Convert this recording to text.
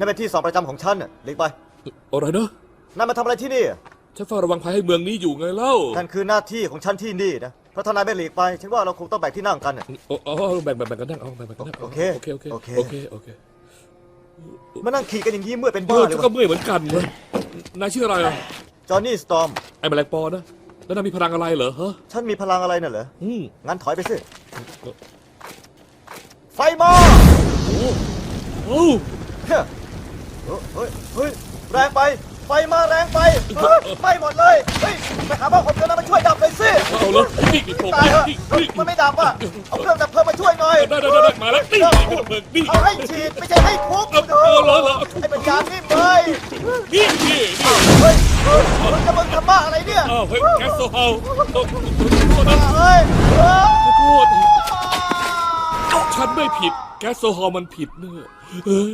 นั่นเป็นที่สอบประจำของฉันน่ะหลีกไปอะไรนะนายมาทำอะไรที่นี่ฉันเฝ้าระวังภัยให้เมืองนี้อยู่ไงเล่านั่นคือหน้าที่ของฉันที่นี่นะเพราะถ้านายไม่หลีกไป ฉันว่าเราคงต้องแบ่งที่นั่งกันน่ะ โอ้โอ้แบ่งแบ่งแบ่งกันนั่งเอาแบ่งแบ่งกันนั่งาโอเคโอเคโอเคโอเคโอเคโอเคมานั่งขี่กันอย่างนี้เมื่อเป็นเอบ้าอเลฉัยนก็วะเมื่อยเหมือนกันเลยนายชื่ออะไรอะจอห์นนี่สตอม ไอ้แมลงปอนะแล้วนายมีพลังอะไรเหรอฮะฉันมีพลังอะไรน่ะเหรอ อืมงั้นถอยไปสิ ไฟมาโอ้เฮ้ย เฮ้ยเฮ้ยแรงไปไฟมาแรงไปเฮ้ยไหม่หมดเลยเฮ้ยไปหาบ้าผมเดี๋ยวนะมาช่วยดับเลยสิเอาเลยนี่กี่โผล่ตายเหอะนี่เฮ้ยนี่มันไม่ดับอะเอาเครื่องดับเพลิงมาช่วยหน่อยได้ได้ได้ได้มาแล้วนี่นี่เบิกนี่เอาให้ฉีดไม่ใช่ให้ทุบเอาเอาเหรอเหรอ ให้เป็นยานิ่มเลยนี่นี่นี่เฮ้ยเฮ้ยมึงจะมึงทำบ้าอะไรเนี่ยอ้าวเฮ้ยแก๊สโซฮอลโอ้โทษนะเฮ้ยเฮ้ยขอโทษฉันไม่ผิด แก๊สโซฮอลมันผิดเนอะเอ้ย